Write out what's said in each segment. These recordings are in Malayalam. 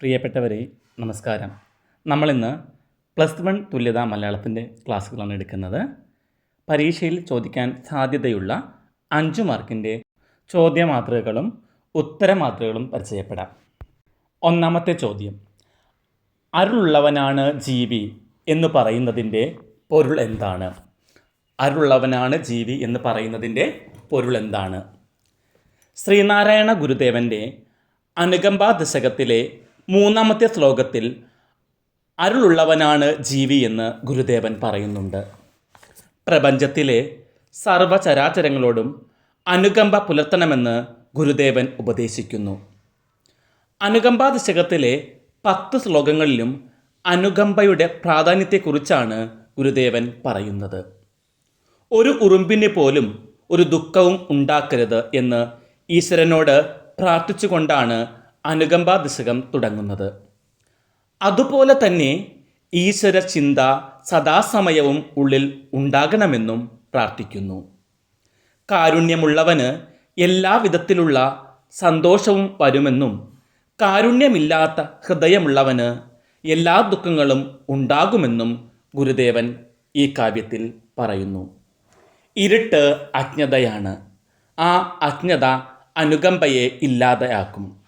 പ്രിയപ്പെട്ടവരെ നമസ്കാരം. നമ്മളിന്ന് പ്ലസ് വൺ തുല്യതാ മലയാളത്തിന്റെ ക്ലാസ്സുകളാണ് എടുക്കുന്നത്. പരീക്ഷയിൽ ചോദിക്കാൻ സാധ്യതയുള്ള അഞ്ച് മാർക്കിന്റെ ചോദ്യമാതൃകകളും ഉത്തരമാതൃകകളും പരിചയപ്പെടാം. ഒന്നാമത്തെ ചോദ്യം അരുളുള്ളവനാണ് ജീവി എന്ന് പറയുന്നതിന്റെ പൊരുൾ എന്താണ്? അരുളുള്ളവനാണ് ജീവി എന്ന് പറയുന്നതിന്റെ പൊരുൾ എന്താണ്? ശ്രീനാരായണ ഗുരുദേവന്റെ അനുകമ്പ ദശകത്തിലെ മൂന്നാമത്തെ ശ്ലോകത്തിൽ അരുളുള്ളവനാണ് ജീവി എന്ന് ഗുരുദേവൻ പറയുന്നുണ്ട്. പ്രപഞ്ചത്തിലെ സർവചരാചരങ്ങളോടും അനുകമ്പ പുലർത്തണമെന്ന് ഗുരുദേവൻ ഉപദേശിക്കുന്നു. അനുകമ്പാദിശകത്തിലെ പത്ത് ശ്ലോകങ്ങളിലും അനുകമ്പയുടെ പ്രാധാന്യത്തെക്കുറിച്ചാണ് ഗുരുദേവൻ പറയുന്നത്. ഒരു ഉറുമ്പിന് പോലും ഒരു ദുഃഖവും ഉണ്ടാക്കരുത് എന്ന് ഈശ്വരനോട് പ്രാർത്ഥിച്ചുകൊണ്ടാണ് അനുകമ്പ ദശകം തുടങ്ങുന്നത്. അതുപോലെ തന്നെ ഈശ്വര ചിന്ത സദാസമയവും ഉള്ളിൽ ഉണ്ടാകണമെന്നും പ്രാർത്ഥിക്കുന്നു. കാരുണ്യമുള്ളവന് എല്ലാവിധത്തിലുള്ള സന്തോഷവും വരുമെന്നും കാരുണ്യമില്ലാത്ത ഹൃദയമുള്ളവന് എല്ലാ ദുഃഖങ്ങളും ഉണ്ടാകുമെന്നും ഗുരുദേവൻ ഈ കാവ്യത്തിൽ പറയുന്നു. ഇരുട്ട് അജ്ഞതയാണ്. ആ അജ്ഞത അനുകമ്പയെ ഇല്ലാതെയാക്കും.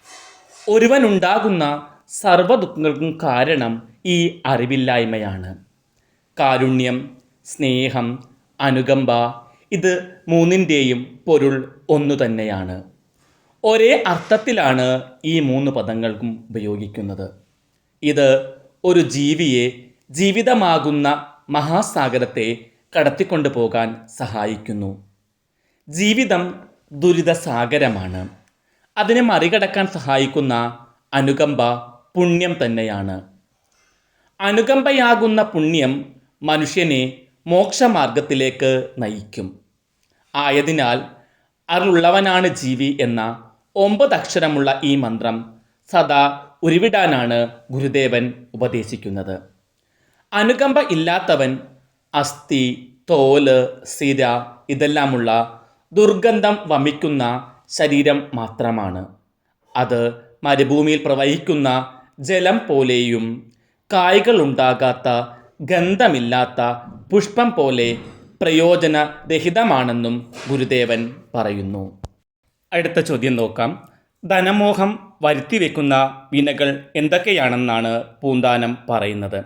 ഒരുവനുണ്ടാകുന്ന സർവദുഃഖങ്ങൾക്കും കാരണം ഈ അറിവില്ലായ്മയാണ്. കാരുണ്യം സ്നേഹം അനുകമ്പ ഇത് മൂന്നിന്റെയും പൊരുൾ ഒന്നു തന്നെയാണ്. ഒരേ അർത്ഥത്തിലാണ് ഈ മൂന്ന് പദങ്ങൾക്കും ഉപയോഗിക്കുന്നത്. ഇത് ഒരു ജീവിയെ ജീവിതമാകുന്ന മഹാസാഗരത്തെ കടത്തിക്കൊണ്ടു പോകാൻ സഹായിക്കുന്നു. ജീവിതം ദുരിതസാഗരമാണ്. അതിനെ മറികടക്കാൻ സഹായിക്കുന്ന അനുകമ്പ പുണ്യം തന്നെയാണ്. അനുകമ്പയാകുന്ന പുണ്യം മനുഷ്യനെ മോക്ഷമാർഗത്തിലേക്ക് നയിക്കും. ആയതിനാൽ അറിവുള്ളവനാണ് ജീവി എന്ന ഒമ്പത് അക്ഷരമുള്ള ഈ മന്ത്രം സദാ ഉരുവിടാനാണ് ഗുരുദേവൻ ഉപദേശിക്കുന്നത്. അനുകമ്പ ഇല്ലാത്തവൻ അസ്ഥി തോൽ സിര ഇതെല്ലാമുള്ള ദുർഗന്ധം വമിക്കുന്ന ശരീരം മാത്രമാണ്. അത് മരുഭൂമിയിൽ പ്രവഹിക്കുന്ന ജലം പോലെയും കായ്കളുണ്ടാകാത്ത ഗന്ധമില്ലാത്ത പുഷ്പം പോലെ പ്രയോജനരഹിതമാണെന്നും ഗുരുദേവൻ പറയുന്നു. അടുത്ത ചോദ്യം നോക്കാം. ധനമോഹം വരുത്തിവെക്കുന്ന വിനകൾ എന്തൊക്കെയാണെന്നാണ് പൂന്താനം പറയുന്നത്.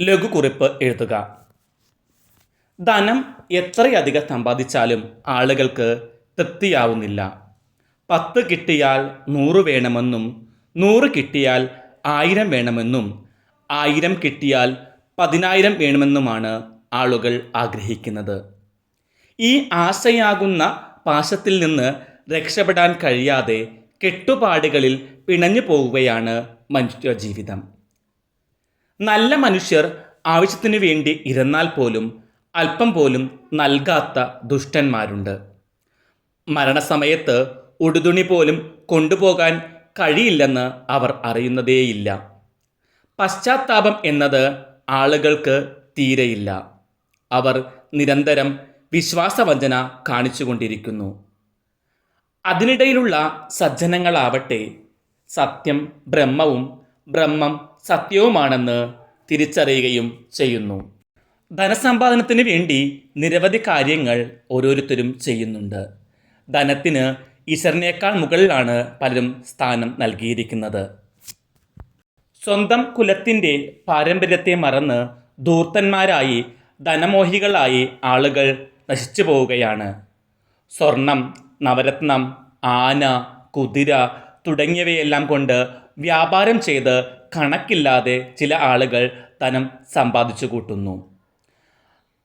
ലഘുകുറിപ്പ് എഴുതുക. ധനം എത്രയധികം സമ്പാദിച്ചാലും ആളുകൾക്ക് തൃപ്തിയാവുന്നില്ല. പത്ത് കിട്ടിയാൽ നൂറ് വേണമെന്നും നൂറ് കിട്ടിയാൽ ആയിരം വേണമെന്നും ആയിരം കിട്ടിയാൽ പതിനായിരം വേണമെന്നുമാണ് ആളുകൾ ആഗ്രഹിക്കുന്നത്. ഈ ആശയാകുന്ന പാശത്തിൽ നിന്ന് രക്ഷപ്പെടാൻ കഴിയാതെ കെട്ടുപാടുകളിൽ പിണഞ്ഞു പോവുകയാണ് മനുഷ്യ ജീവിതം നല്ല മനുഷ്യർ ആവശ്യത്തിനു വേണ്ടി ഇരുന്നാൽ പോലും അല്പം പോലും നൽകാത്ത ദുഷ്ടന്മാരുണ്ട്. മരണസമയത്ത് ഉടുതുണി പോലും കൊണ്ടുപോകാൻ കഴിയില്ലെന്ന് അവർ അറിയുന്നതേയില്ല. പശ്ചാത്താപം എന്നത് ആളുകൾക്ക് തീരെയില്ല. അവർ നിരന്തരം വിശ്വാസവഞ്ചന കാണിച്ചുകൊണ്ടിരിക്കുന്നു. അതിനിടയിലുള്ള സജ്ജനങ്ങളാവട്ടെ സത്യം ബ്രഹ്മവും ബ്രഹ്മം സത്യവുമാണെന്ന് തിരിച്ചറിയുകയും ചെയ്യുന്നു. ധനസമ്പാദനത്തിന് വേണ്ടി നിരവധി കാര്യങ്ങൾ ഓരോരുത്തരും ചെയ്യുന്നുണ്ട്. ധനത്തിന് ഈശ്വരനേക്കാൾ മുകളിലാണ് പലരും സ്ഥാനം നൽകിയിരിക്കുന്നത്. സ്വന്തം കുലത്തിന്റെ പാരമ്പര്യത്തെ മറന്ന് ധൂർത്തന്മാരായി ധനമോഹികളായി ആളുകൾ നശിച്ചു പോവുകയാണ്. സ്വർണം നവരത്നം ആന കുതിര തുടങ്ങിയവയെല്ലാം കൊണ്ട് വ്യാപാരം ചെയ്ത് കണക്കില്ലാതെ ചില ആളുകൾ ധനം സമ്പാദിച്ചു കൂട്ടുന്നു.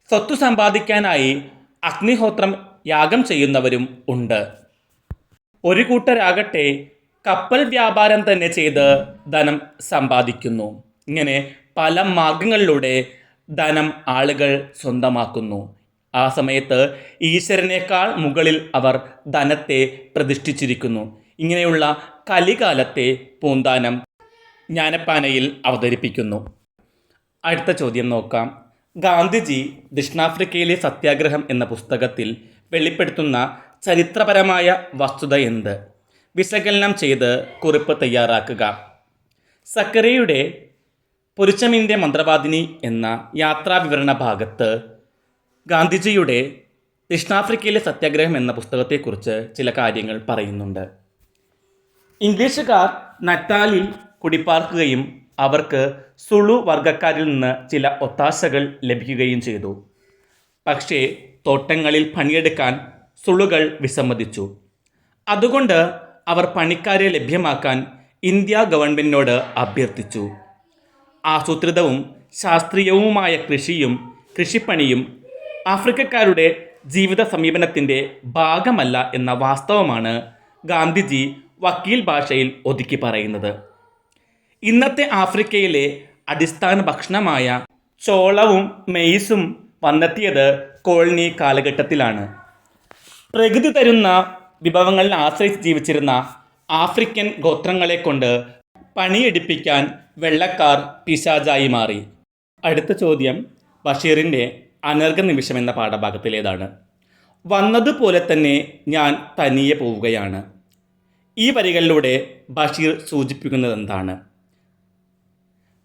സ്വത്തു സമ്പാദിക്കാനായി അഗ്നിഹോത്രം യാഗം ചെയ്യുന്നവരും ഉണ്ട്. ഒരു കൂട്ടരാകട്ടെ കപ്പൽ വ്യാപാരം തന്നെ ചെയ്ത് ധനം സമ്പാദിക്കുന്നു. ഇങ്ങനെ പല മാർഗങ്ങളിലൂടെ ധനം ആളുകൾ സ്വന്തമാക്കുന്നു. ആ സമയത്ത് ഈശ്വരനേക്കാൾ മുകളിൽ അവർ ധനത്തെ പ്രതിഷ്ഠിച്ചിരിക്കുന്നു. ഇങ്ങനെയുള്ള കലികാലത്തെ പൂന്താനം ജ്ഞാനപ്പാനയിൽ അവതരിപ്പിക്കുന്നു. അടുത്ത ചോദ്യം നോക്കാം. ഗാന്ധിജി ദക്ഷിണാഫ്രിക്കയിലെ സത്യാഗ്രഹം എന്ന പുസ്തകത്തിൽ വെളിപ്പെടുത്തുന്ന ചരിത്രപരമായ വസ്തുത എന്ത്? വിശകലനം ചെയ്ത് കുറിപ്പ് തയ്യാറാക്കുക. സക്കറിയുടെ പൊരുച്ചമിന്റെ മന്ത്രവാദിനി എന്ന യാത്രാവിവരണ ഭാഗത്ത് ഗാന്ധിജിയുടെ ദക്ഷിണാഫ്രിക്കയിലെ സത്യാഗ്രഹം എന്ന പുസ്തകത്തെക്കുറിച്ച് ചില കാര്യങ്ങൾ പറയുന്നുണ്ട്. ഇംഗ്ലീഷുകാർ നറ്റാലിൽ കുടിപ്പാർക്കുകയും അവർക്ക് സുളു വർഗക്കാരിൽ നിന്ന് ചില ഒത്താശകൾ ലഭിക്കുകയും ചെയ്തു. പക്ഷേ തോട്ടങ്ങളിൽ പണിയെടുക്കാൻ സുളുകൾ വിസമ്മതിച്ചു. അതുകൊണ്ട് അവർ പണിക്കാരെ ലഭ്യമാക്കാൻ ഇന്ത്യ ഗവൺമെന്റിനോട് അഭ്യർത്ഥിച്ചു. ആസൂത്രിതവും ശാസ്ത്രീയവുമായ കൃഷിയും കൃഷിപ്പണിയും ആഫ്രിക്കക്കാരുടെ ജീവിത സമീപനത്തിന്റെ ഭാഗമല്ല എന്ന വാസ്തവമാണ് ഗാന്ധിജി വക്കീൽ ഭാഷയിൽ ഒതുക്കി പറയുന്നത്. ഇന്നത്തെ ആഫ്രിക്കയിലെ അടിസ്ഥാന ഭക്ഷണമായ ചോളവും മെയ്സും വന്നെത്തിയത് കോളനി കാലഘട്ടത്തിലാണ്. പ്രകൃതി തരുന്ന വിഭവങ്ങളിൽ ആശ്രയിച്ച് ജീവിച്ചിരുന്ന ആഫ്രിക്കൻ ഗോത്രങ്ങളെ കൊണ്ട് പണിയെടുപ്പിക്കാൻ വെള്ളക്കാർ പിശാചായി മാറി. അടുത്ത ചോദ്യം ബഷീറിന്റെ അനർഘ നിമിഷം എന്ന പാഠഭാഗത്തിലേതാണ്. വന്നതുപോലെ തന്നെ ഞാൻ തനിയെ പോവുകയാണ്. ഈ വരികളിലൂടെ ബഷീർ സൂചിപ്പിക്കുന്നത് എന്താണ്?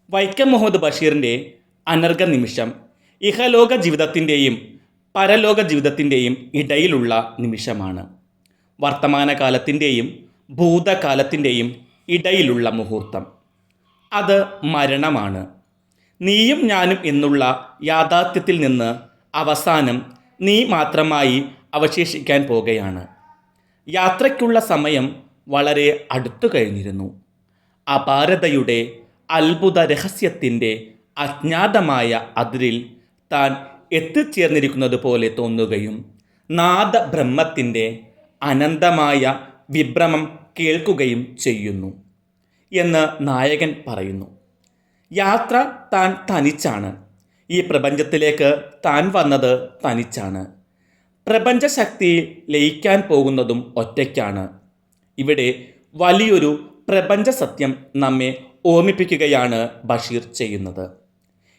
വൈക്കം മുഹമ്മദ് ബഷീറിന്റെ അനർഘ നിമിഷം ഇഹലോക ജീവിതത്തിന്റെയും പരലോക ജീവിതത്തിന്റെയും ഇടയിലുള്ള നിമിഷമാണ്. വർത്തമാനകാലത്തിന്റെയും ഭൂതകാലത്തിന്റെയും ഇടയിലുള്ള മുഹൂർത്തം. അത് മരണമാണ്. നീയും ഞാനും എന്നുള്ള യാഥാർത്ഥ്യത്തിൽ നിന്ന് അവസാനം നീ മാത്രമായി അവശേഷിക്കാൻ പോകുകയാണ്. യാത്രയ്ക്കുള്ള സമയം വളരെ അടുത്തു കഴിഞ്ഞിരുന്നു. അപാരതയുടെ അത്ഭുത രഹസ്യത്തിന്റെ അജ്ഞാതമായ അതിരിൽ താൻ എത്തിച്ചേർന്നിരിക്കുന്നത് പോലെ തോന്നുകയും നാദബ്രഹ്മത്തിന്റെ അനന്തമായ വിഭ്രമം കേൾക്കുകയും ചെയ്യുന്നു എന്ന് നായകൻ പറയുന്നു. യാത്ര താൻ തനിച്ചാണ്. ഈ പ്രപഞ്ചത്തിലേക്ക് താൻ വന്നത് തനിച്ചാണ്. പ്രപഞ്ചശക്തി ലയിക്കാൻ പോകുന്നതും ഒറ്റയ്ക്കാണ്. ഇവിടെ വലിയൊരു പ്രപഞ്ച സത്യം നമ്മെ ഓർമ്മിപ്പിക്കുകയാണ് ബഷീർ ചെയ്യുന്നത്.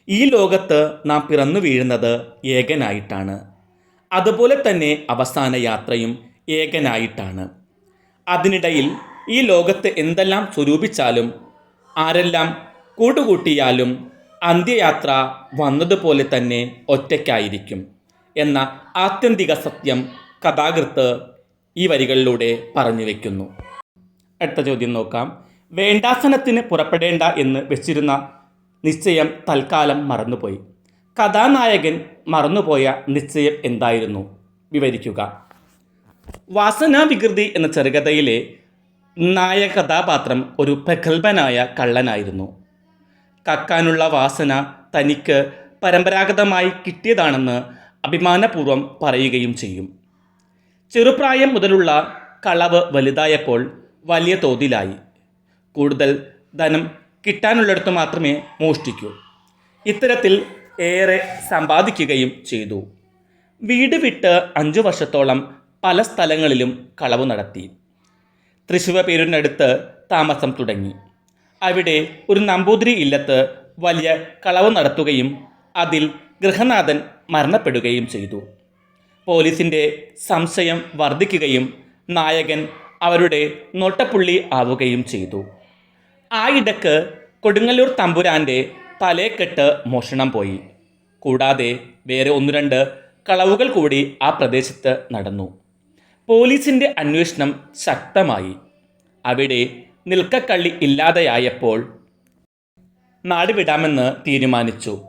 ഈ ലോകത്ത് നാം പിറന്നു വീഴുന്നത് ഏകനായിട്ടാണ്. അതുപോലെ തന്നെ അവസാന യാത്രയും ഏകനായിട്ടാണ്. അതിനിടയിൽ ഈ ലോകത്ത് എന്തെല്ലാം സ്വരൂപിച്ചാലും ആരെല്ലാം കൂട്ടുകൂട്ടിയാലും അന്ത്യയാത്ര വന്നതുപോലെ തന്നെ ഒറ്റയ്ക്കായിരിക്കും എന്ന ആത്യന്തിക സത്യം കഥാകൃത്ത് ഈ വരികളിലൂടെ പറഞ്ഞു വയ്ക്കുന്നു അടുത്ത ചോദ്യം നോക്കാം. വേണ്ടാസനത്തിന് പുറപ്പെടേണ്ട എന്ന് വെച്ചിരുന്ന നിശ്ചയം തൽക്കാലം മറന്നുപോയി. കഥാനായകൻ മറന്നുപോയ നിശ്ചയം എന്തായിരുന്നു? വിവരിക്കുക. വാസനാവികൃതി എന്ന ചെറുകഥയിലെ നായക കഥാപാത്രം ഒരു പ്രഗത്ഭനായ കള്ളനായിരുന്നു. കക്കാനുള്ള വാസന തനിക്ക് പരമ്പരാഗതമായി കിട്ടിയതാണെന്ന് അഭിമാനപൂർവം പറയുകയും ചെയ്യും. ചെറുപ്രായം മുതലുള്ള കളവ് വലുതായപ്പോൾ വലിയ തോതിലായി. കൂടുതൽ ധനം കിട്ടാനുള്ളിടത്ത് മാത്രമേ മോഷ്ടിക്കൂ. ഇത്തരത്തിൽ ഏറെ സമ്പാദിക്കുകയും ചെയ്തു. വീട് വിട്ട് അഞ്ചു വർഷത്തോളം പല സ്ഥലങ്ങളിലും കളവ് നടത്തി. തൃശ്ശൂർ പേരിനടുത്ത് താമസം തുടങ്ങി. അവിടെ ഒരു നമ്പൂതിരി ഇല്ലത്ത് വലിയ കളവ് നടത്തുകയും അതിൽ ഗൃഹനാഥൻ മരണപ്പെടുകയും ചെയ്തു. പോലീസിന്റെ സംശയം വർദ്ധിക്കുകയും നായകൻ അവരുടെ നോട്ടപ്പുള്ളി ആവുകയും ചെയ്തു. ആ ഇടയ്ക്ക് കൊടുങ്ങല്ലൂർ തമ്പുരാന്റെ തലേക്കെട്ട് മോഷണം പോയി. കൂടാതെ വേറെ ഒന്ന് രണ്ട് കളവുകൾ കൂടി ആ പ്രദേശത്ത് നടന്നു. പോലീസിന്റെ അന്വേഷണം ശക്തമായി. അവിടെ നിൽക്കക്കള്ളി ഇല്ലാതെയായപ്പോൾ നാട് വിടാമെന്ന് തീരുമാനിച്ചു.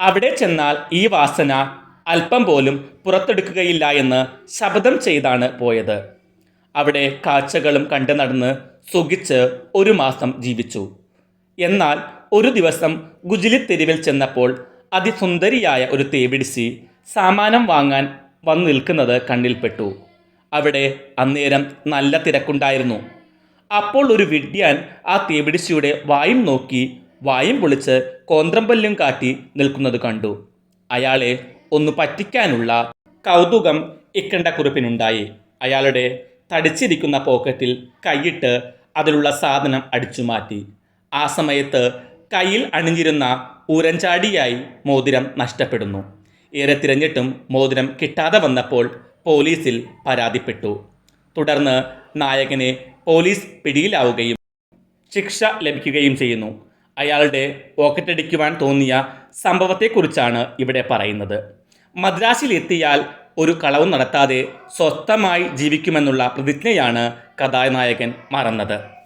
അവിടെ ചെന്നാൽ ഈ വാസന അല്പം പോലും പുറത്തെടുക്കുകയില്ല എന്ന് ശപഥം ചെയ്താണ് പോയത്. അവിടെ കാഴ്ചകളും കണ്ടു നടന്ന് സുഖിച്ച് ഒരു മാസം ജീവിച്ചു. എന്നാൽ ഒരു ദിവസം ഗുജിലി തെരുവിൽ ചെന്നപ്പോൾ അതിസുന്ദരിയായ ഒരു തേവിടിസി സാമാനം വാങ്ങാൻ വന്നു നിൽക്കുന്നത് കണ്ണിൽപ്പെട്ടു. അവിടെ അന്നേരം നല്ല തിരക്കുണ്ടായിരുന്നു. അപ്പോൾ ഒരു വിഡ്യാൻ ആ തേവിടിച്ചിയുടെ വായും നോക്കി വായും പൊളിച്ച് കോന്ത്രമ്പല്ലും കാട്ടി നിൽക്കുന്നത് കണ്ടു. അയാളെ ഒന്ന് പറ്റിക്കാനുള്ള കൗതുകം ഇക്കണ്ട കുറിപ്പിനുണ്ടായി. അയാളുടെ തടിച്ചിരിക്കുന്ന പോക്കറ്റിൽ കൈയിട്ട് അതിലുള്ള സാധനം അടിച്ചു മാറ്റി. ആ സമയത്ത് കയ്യിൽ അണിഞ്ഞിരുന്ന ഊരഞ്ചാടിയായി മോതിരം നഷ്ടപ്പെടുന്നു. ഏറെ തിരഞ്ഞിട്ടും മോതിരം കിട്ടാതെ വന്നപ്പോൾ പോലീസിൽ പരാതിപ്പെട്ടു. തുടർന്ന് നായകനെ പോലീസ് പിടിയിലാവുകയും ശിക്ഷ ലഭിക്കുകയും ചെയ്യുന്നു. അയാളുടെ പോക്കറ്റടിക്കുവാൻ തോന്നിയ സംഭവത്തെക്കുറിച്ചാണ് ഇവിടെ പറയുന്നത്. മദ്രാസിലെത്തിയാൽ ഒരു കളവും നടത്താതെ സ്വസ്ഥമായി ജീവിക്കുമെന്നുള്ള പ്രതിജ്ഞയാണ് കഥാനായകൻ മറന്നത്.